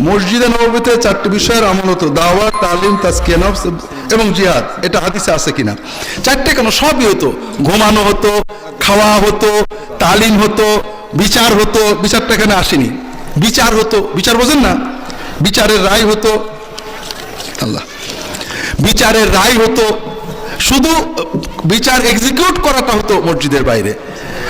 মসজিদে নবীতে চারটি বিষয়ের আমল হতো দাওয়া তালিম, তাজকিয়া, নফস এবং জিহাদ, এটা হাদিসে আছে কিনা? চারটে কেন? সবই হতো। ঘুমানো হতো, খাওয়া হতো, তালিম হতো, বিচার হতো। বিচারটা এখানে আসেনি। বিচার হতো। বিচার বোঝেন না? বিচারের রায় হতো। আল্লাহ। বিচারের রায় হতো। শুধু বিচার এক্সিকিউট করাটা হতো মসজিদের বাইরে।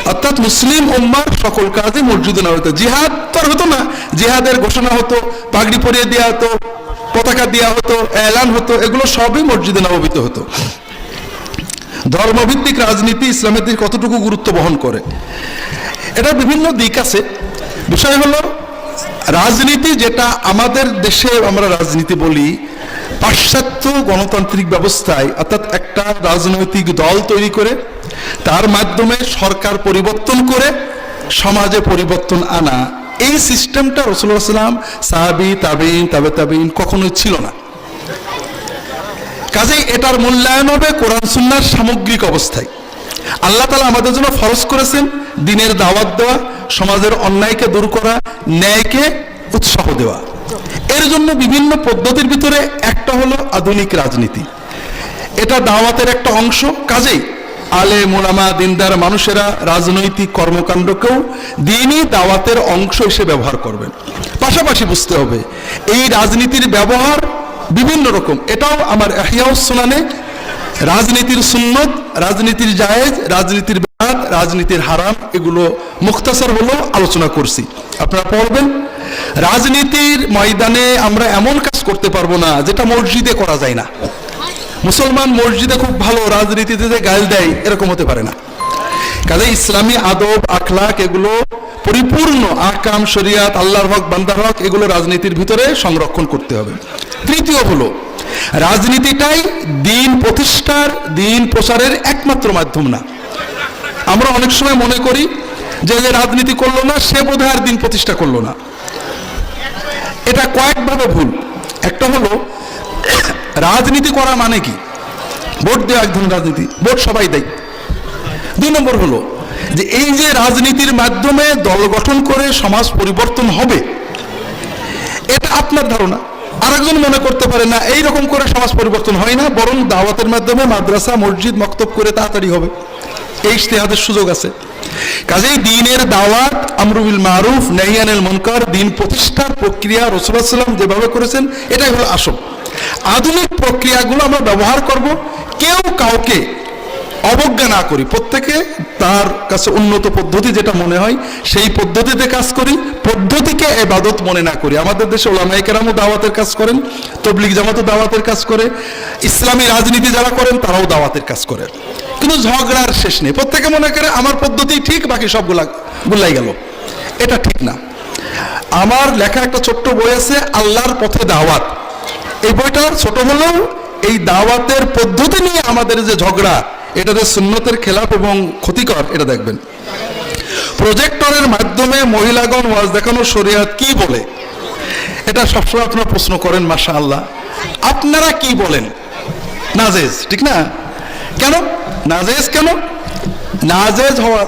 অর্থাৎ মুসলিম উম্মার সকল কাজে মসজিদে না হতো। জিহাদ তো আর হতো না। জিহাদের ঘোষণা হতো, পাগড়ি পরিয়ে দেওয়া হতো, পতাকা দেওয়া হতো, এলান হতো, এগুলো সবই মসজিদে নববিত হতো। ধর্মভিত্তিক রাজনীতি ইসলামের দিকে কতটুকু গুরুত্ব বহন করে? এটা বিভিন্ন দিক আছে। বিষয় হলো, রাজনীতি যেটা আমাদের দেশে আমরা রাজনীতি বলি পাশ্চাত্য গণতান্ত্রিক ব্যবস্থায়, অর্থাৎ একটা রাজনৈতিক দল তৈরি করে, তার মাধ্যমে সরকার পরিবর্তন করে, সমাজে পরিবর্তন আনা। এই সিস্টেমটা রসুল্লাহ সাল্লাম সাহাবি তাবিন তাবে তাবিন কখনোই ছিল না। কাজেই এটার মূল্যায়ন হবে কোরআন সুন্নার সামগ্রিক অবস্থায়। আল্লাহ তালা আমাদের জন্য ফরজ করেছেন দিনের দাওয়াত দেওয়া, সমাজের অন্যায়কে দূর করা, ন্যায়কে উৎসাহ দেওয়া। এর জন্য বিভিন্ন পদ্ধতির ভিতরে একটা হলো আধুনিক রাজনীতি। এটা দাওয়াতের একটা অংশ। কাজেই আলে মোলামা দিনদার মানুষেরা রাজনৈতিক কর্মকাণ্ডকেও দিনই দাওয়াতের অংশ হিসেবে ব্যবহার করবেন। পাশাপাশি বুঝতে হবে, এই রাজনীতির ব্যবহার বিভিন্ন রকম। এটাও আমার এহিয়াউসোনানে রাজনীতির সুন্নত, রাজনীতির জায়েজ, রাজনীতির বেদাত, রাজনীতির হারাম, এগুলো মুখতাসর হলো আলোচনা করছি। আপনারা পড়বেন, রাজনীতির ময়দানে আমরা এমন কাজ করতে পারব না যেটা মসজিদে করা যায় না। মুসলমান মসজিদে খুব ভালো রাজনীতিতে যে গাল দেয়, এরকম হতে পারে না। কাজে ইসলামী আদব, আখলাক এগুলো পরিপূর্ণ আকাম, শরিয়াত, আল্লাহর হক, বান্দার হক, এগুলো রাজনীতির ভিতরে সংরক্ষণ করতে হবে। তৃতীয় হলো, রাজনীতিটাই দিন প্রতিষ্ঠার, দিন প্রচারের একমাত্র মাধ্যম না। আমরা অনেক সময় মনে করি যে যে রাজনীতি করল না, সে বোধহয় আর দিন প্রতিষ্ঠা করল না। এটা কয়েকভাবে ভুল। একটা হলো, রাজনীতি করা মানে কি? ভোট দেওয়া এক ধরনের রাজনীতি, ভোট সবাই দেয়। দুই নম্বর হলো, যে এই যে রাজনীতির মাধ্যমে দল গঠন করে সমাজ পরিবর্তন হবে, এটা আপনার ধারণা। আরেকজন মনে করতে পারে না এই রকম করে সমাজ পরিবর্তন হয় না, বরং দাওয়াতের মাধ্যমে মাদ্রাসা, মসজিদ মক্তব করে তাড়াতাড়ি হবে। এই ইশতেহাদের সুযোগ আছে। কাজেই দিনের দাওয়াত আমরুবিল মারুফ নাহিয়ানুল মুনকার, দিন প্রতিষ্ঠার প্রক্রিয়া সাল্লাম যেভাবে করেছেন, এটাই হলো আসল। আধুনিক প্রক্রিয়াগুলো আমরা ব্যবহার করব, কেউ কাউকে অবজ্ঞা না করি। প্রত্যেকে তার কাছে উন্নত পদ্ধতি যেটা মনে হয়, সেই পদ্ধতিতে কাজ করি, পদ্ধতিকে এবাদত মনে না করি। আমাদের দেশে ওলামাই কেরামও দাওয়াতের কাজ করেন, তবলিগ জামাতও দাওয়াতের কাজ করে, ইসলামী রাজনীতি যারা করেন, তারাও দাওয়াতের কাজ করেন কিন্তু ঝগড়ার শেষ নেই। প্রত্যেকে মনে করে আমার পদ্ধতি ঠিক, বাকি সবগুলা গুলাই গেল। এটা ঠিক না। আমার লেখা একটা ছোট্ট বই আছে, আল্লাহর পথে দাওয়াত। এই বইটা ছোট হলেও এই দাওয়াতের পদ্ধতি নিয়ে আমাদের যে ঝগড়া এটাতে সুন্নতের খেলাপ এবং ক্ষতিকর, এটা দেখবেন। প্রজেক্টরের মাধ্যমে মহিলাগণ ওয়াজ দেখানো শরিয়াত কি বলে? এটা সবসময় আপনারা প্রশ্ন করেন মাসা আল্লাহ আপনারা কি বলেন? নাজেজ, ঠিক না? কেন? নাজেজ কেন? নাজেজ হওয়া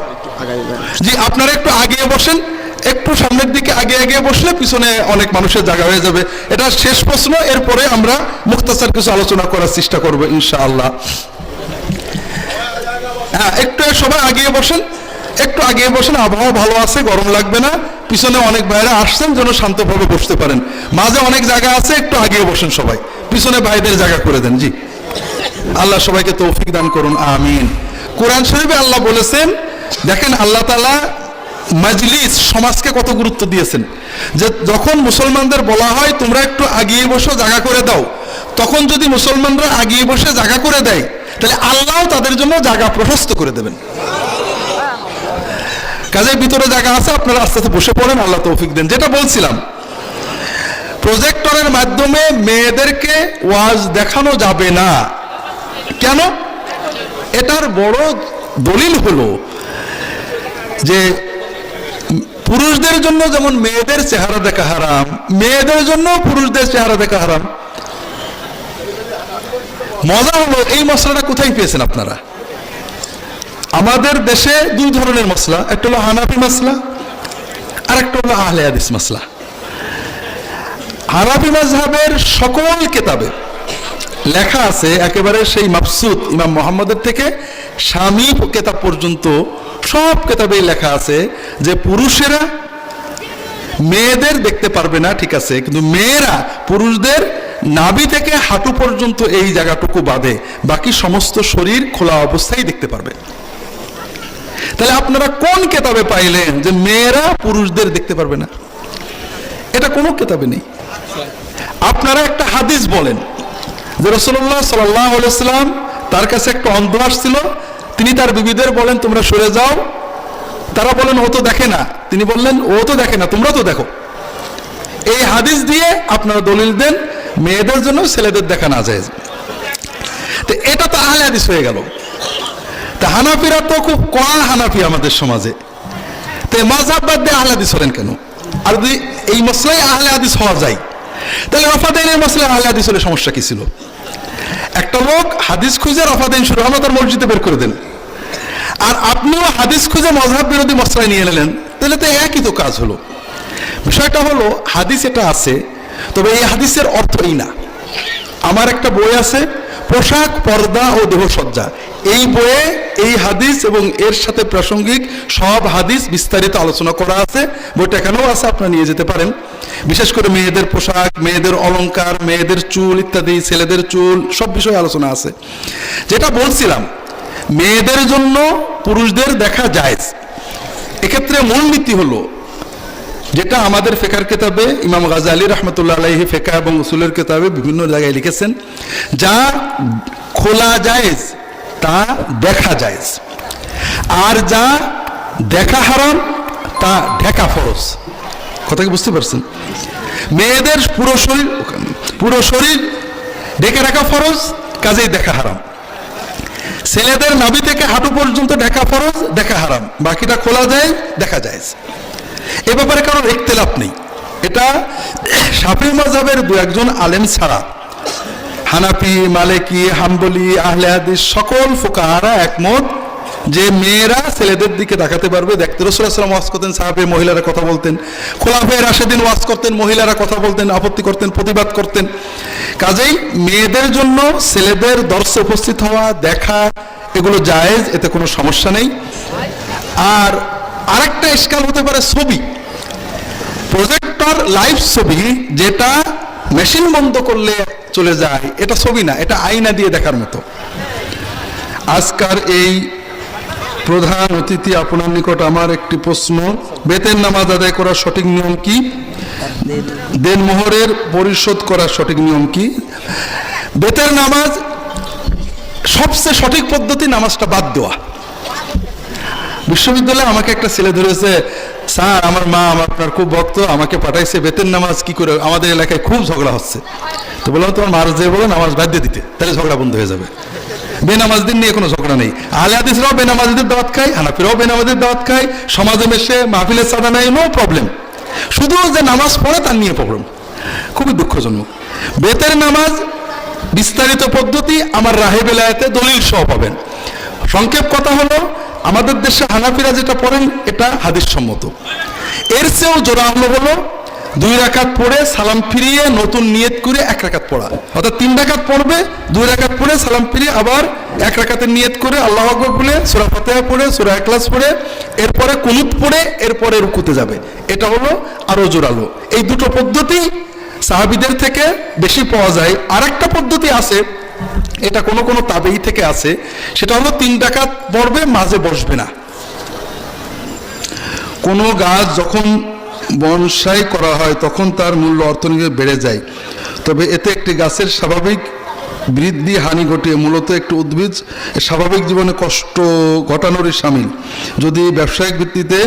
জি, আপনারা একটু আগে বসেন। একটু সামনের দিকে আগে আগে বসলে পিছনে অনেক মানুষের জায়গা হয়ে যাবে। এটা শেষ প্রশ্ন, এরপরে আমরা মুক্তাসার কিছু আলোচনা করার চেষ্টা করব, ইনশাআল্লাহ। হ্যাঁ একটু সবাই আগিয়ে বসেন। একটু আগিয়ে বসেন, আবহাওয়া ভালো আছে, গরম লাগবে না। পিছনে অনেক ভাইরা আসছেন যেন শান্তভাবে বসতে পারেন। মাঝে অনেক জায়গা আছে, একটু আগিয়ে বসেন সবাই। পিছনে ভাইদের জায়গা করে দেন, জি। আল্লাহ সবাইকে তৌফিক দান করুন, আমিন। কোরআন শরীফে আল্লাহ বলেছেন, দেখেন আল্লাহ তালা মাজলিস, সমাজকে কত গুরুত্ব দিয়েছেন। যে যখন মুসলমানদের বলা হয়, তোমরা একটু আগিয়ে বসো, জায়গা করে দাও। তখন যদি মুসলমানরা আগিয়ে বসে জায়গা করে দেয়, তাহলে আল্লাহ তাদের জন্য জায়গা প্রশস্ত করে দেবেন। কাজের ভিতরে জায়গা আছে, আপনারা আস্তে আস্তে বসে পড়েন, আল্লাহ তৌফিক দেন। যেটা বলছিলাম প্রজেক্টরের মাধ্যমে মেয়েদেরকে ওয়াজ দেখানো যাবে না। কেন? এটার বড় দলিল হলো যে পুরুষদের জন্য যেমন মেয়েদের চেহারা দেখা হারাম, মেয়েদের জন্য পুরুষদের চেহারা দেখা হারাম। মজা হলো এই মশলাটা কোথায় পেয়েছেন আপনারা? আমাদের দেশে দুই ধরনের মশলা, একটা হলো হানাফি মশলা আর একটা হলো আহলে হাদিস মশলা। হানাফি মাজহাবের সকল কেতাবে লেখা আছে একেবারে সেই মাফসুদ ইমাম মোহাম্মদের থেকে স্বামী কেতাব পর্যন্ত সব কেতাবেই লেখা আছে যে পুরুষেরা মেয়েদের দেখতে পারবে না, ঠিক আছে, কিন্তু মেয়েরা পুরুষদের নাভি থেকে হাঁটু পর্যন্ত এই জায়গাটুকু বাদে বাকি সমস্ত শরীর খোলা অবস্থায় দেখতে পারবে। তাহলে আপনারা কোন কেতাবে পাইলেন যে মেয়েরা পুরুষদের দেখতে পারবে না? এটা কোনো কেতাবে নেই। আপনারা একটা হাদিস বলেন যে রসল্লাহ সাল্লাম তার কাছে একটা অন্ধ আসছিল। তিনি তার বিবিদের বলেন, তোমরা সরে যাও। তারা বলেন, ও তো দেখে না। তিনি বললেন, ও তো দেখে না, তোমরা তো দেখো। এই হাদিস দিয়ে আপনারা দলিল দেন, মেয়েদের জন্য ছেলেদের দেখা না যায়। তো এটা তো আহলে হাদিস হয়ে গেল। তা হানাফিরা তো খুব কড়া হানাফি আমাদের সমাজে। তো মাঝাব বাদ দিয়ে আহলে হাদিস হলেন কেন? আর যদি এই মশলাই আহলে হাদিস হওয়া যায় তাহলে রফাদাইনের মশলা আহলে হাদিস হলে সমস্যা কি ছিল? একটা লোক হাদিস খুঁজে রফাদাইন শুরু আমরা তার মসজিদে বের করে দেন আর আপনিও হাদিস খুঁজে মজহাব বিরোধী মশলায় নিয়ে এলেন তাহলে তো একই তো কাজ হলো। বিষয়টা হলো, হাদিস এটা আছে, তবে এই হাদিসের অর্থ এই না। আমার একটা বই আছে, পোশাক, পর্দা ও দেহসজ্জা। এই বইয়ে এই হাদিস এবং এর সাথে প্রাসঙ্গিক সব হাদিস বিস্তারিত আলোচনা করা আছে। বইটা এখানেও আছে, আপনারা নিয়ে যেতে পারেন। বিশেষ করে মেয়েদের পোশাক, মেয়েদের অলংকার, মেয়েদের চুল ইত্যাদি, ছেলেদের চুল, সব বিষয়ে আলোচনা আছে। যেটা বলছিলাম, মেয়েদের জন্য পুরুষদের দেখা যায় এক্ষেত্রে মূলনীতি হলো, যেটা আমাদের ফেকার কেতাবে, ইমাম গাজালি রহমতুল্লাহ আলাইহি ফেকা এবং উসুলের কেতাবে বিভিন্ন জায়গায় লিখেছেন, যা খোলা জায়েজ তা দেখা যায়। আর যা দেখা হারাম, তা ঢেকা ফরজ। কথা কি বুঝতে পারছেন? মেয়েদের পুরো শরীর পুরো শরীর ঢেকে রাখা ফরজ, কাজেই দেখা হারাম। ছেলেদের নাভি থেকে হাঁটু পর্যন্ত দেখা ফরজ, দেখা হারাম। বাকিটা খোলা যায়, দেখা যায়। এ ব্যাপারে কারোর ইখতলাফ নেই। এটা শাফি মজাবের দু একজন আলেম ছাড়া হানাফি, মালেকি, হাম্বলি, আহলে হাদিস, সকল ফোকাহারা একমত যে মেয়েরা ছেলেদের দিকে তাকাতে পারবে। দেখতে রসুলাম ওয়াজ করতেন, সাহাবে মহিলারা কথা বলতেন খোলাফের রাশেদিন ওয়াজ করতেন, মহিলারা কথা বলতেন, আপত্তি করতেন, প্রতিবাদ করতেন। কাজেই মেয়েদের জন্য ছেলেদের দর্শে উপস্থিত হওয়া, দেখা, এগুলো জায়েজ, এতে কোনো সমস্যা নেই। আর আরেকটা স্কাল হতে পারে ছবি। প্রজেক্টর লাইভ ছবি, যেটা মেশিন বন্ধ করলে চলে যায়, এটা ছবি না, এটা আয়না দিয়ে দেখার মতো। আজকার এই প্রধান অতিথি আপনার নিকট আমার একটি প্রশ্ন, বেতের নামাজ আদায় করার সঠিক নিয়ম কি? দেনমোহরের পরিশোধ করার সঠিক নিয়ম কি? বেতের নামাজ সবচেয়ে সঠিক পদ্ধতি নামাজটা বাদ দেওয়া। বিশ্ববিদ্যালয়ে আমাকে একটা ছেলে ধরেছে, স্যার, আমার মা, আমার আপনার খুব ভক্ত, আমাকে পাঠাইছে বেতের নামাজ কি করে? আমাদের এলাকায় খুব ঝগড়া হচ্ছে। তো বললাম, তোমার মার যে বলো, নামাজ বাদ দিয়ে দিতে। তাহলে ঝগড়া বন্ধ হয়ে যাবে। বেনামাজদের নিয়ে কোনো ঝগড়া নেই। আলে হাদিসরাও বেনামাজিদের দাওয়াত খায়, হানাফিরাও বেনামাজিদের দাওয়াত খায়। সমাজে মেশে মাহফিলের সাদা নাই নো প্রবলেম শুধু যে নামাজ পড়ে তার নিয়ে প্রবলেম খুবই দুঃখজনক। বেতের নামাজ বিস্তারিত পদ্ধতি আমার রাহে বেলায়েতে দলিল সহ পাবেন। সংক্ষেপ কথা হলো, আমাদের দেশে হানাফিরা যেটা পড়েন, এটা হাদিস সম্মত এর চেয়েও জোড়া হলো হলো দুই রাকাত পড়ে সালাম ফিরিয়ে নতুন নিয়ত করে এক রাকাত পড়া। অর্থাৎ তিন রাকাত পড়বে, দুই রাকাত পড়ে সালাম ফিরিয়ে আবার এক রাকাতের নিয়ত করে আল্লাহ আকবর বলে সুরা ফাতেহা পড়ে, সুরা একলাস পড়ে, এরপরে কুনুত পড়ে, এরপরে রুকুতে যাবে। এটা হলো আরও জোরালো। এই দুটো পদ্ধতি সাহাবিদের থেকে বেশি পাওয়া যায়। আরেকটা পদ্ধতি আছে, এটা কোনো কোনো তাবেই থেকে আছে, সেটা হলো তিন ডাকাত পড়বে, মাঝে বসবে না। কোনো গাছ যখন বনসাই করা হয়, তখন তার মূল্য অর্থনীতি বেড়ে যায়। তবে এতে একটি গাছের স্বাভাবিক বৃদ্ধি, হানি ঘটিয়ে মূলত একটি উদ্ভিদ স্বাভাবিক জীবনে কষ্ট ঘটানোরই সামিল। যদি ব্যবসায়িক ভিত্তিতে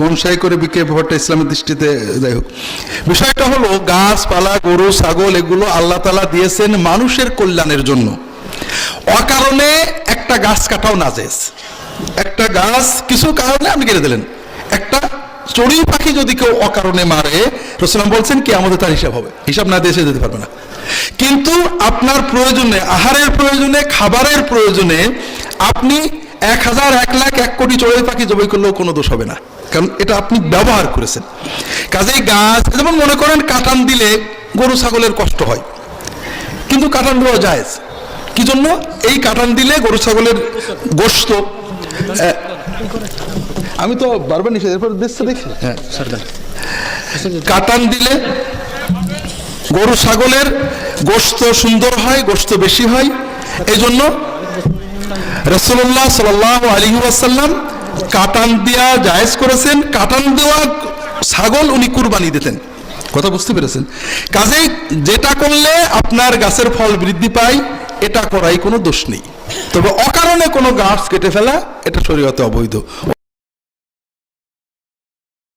বনসাই করে বিক্রি ব্যাপারটা ইসলামের দৃষ্টিতে যাই হোক। বিষয়টা হলো, গাছপালা, গরু, ছাগল, এগুলো আল্লাহ তালা দিয়েছেন মানুষের কল্যাণের জন্য। অকারণে একটা গাছ কাটাও নাজেজ একটা গাছ কিছু কারণে আপনি কেটে দিলেন। একটা চড়ুই পাখি যদি কেউ অকারণে মারে, রসলাম বলছেন কি আমাদের তার হিসাব হবে। হিসাব না দেশে যেতে পারবে না। কিন্তু আপনার প্রয়োজনে, আহারের প্রয়োজনে, খাবারের প্রয়োজনে আপনি এক হাজার, এক লাখ, এক কোটি চড়ুই পাখি জবাই করলেও কোনো দোষ হবে না। কারণ এটা আপনি ব্যবহার করেছেন। কাজেই গাছ, যেমন মনে করেন কাটান দিলে গরু, ছাগলের কষ্ট হয়। কিন্তু কাটান দেওয়া যায় কি জন্য? এই কাটান দিলে গরু, ছাগলের গোস্ত আমি তো বারবার নিষেধ এরপর দেখছে দেখি। হ্যাঁ কাটান দিলে গরু ছাগলের গোস্ত সুন্দর হয় গোস্ত বেশি হয়। এই জন্য রসুল্লাহ সাল আলী ওয়াসাল্লাম কাটান দেওয়া জায়েজ করেছেন। কাটান দেওয়া ছাগল উনি কুরবানি দিতেন। কথা বুঝতে পেরেছেন? কাজেই যেটা করলে আপনার গাছের ফল বৃদ্ধি পায় এটা করাই কোনো দোষ নেই। তবে অকারণে কোনো গাছ কেটে ফেলা এটা শরীয়তে অবৈধ।